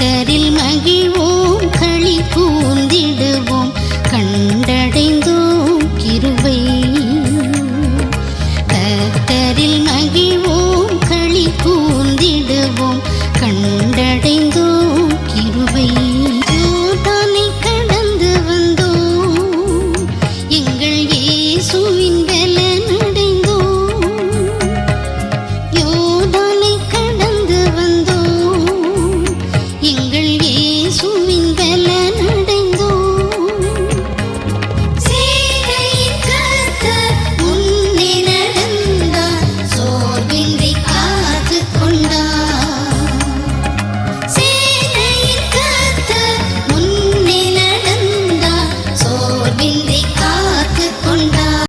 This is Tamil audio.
கரில் மகிழ்வோம் களி பூந்திடுவோம்.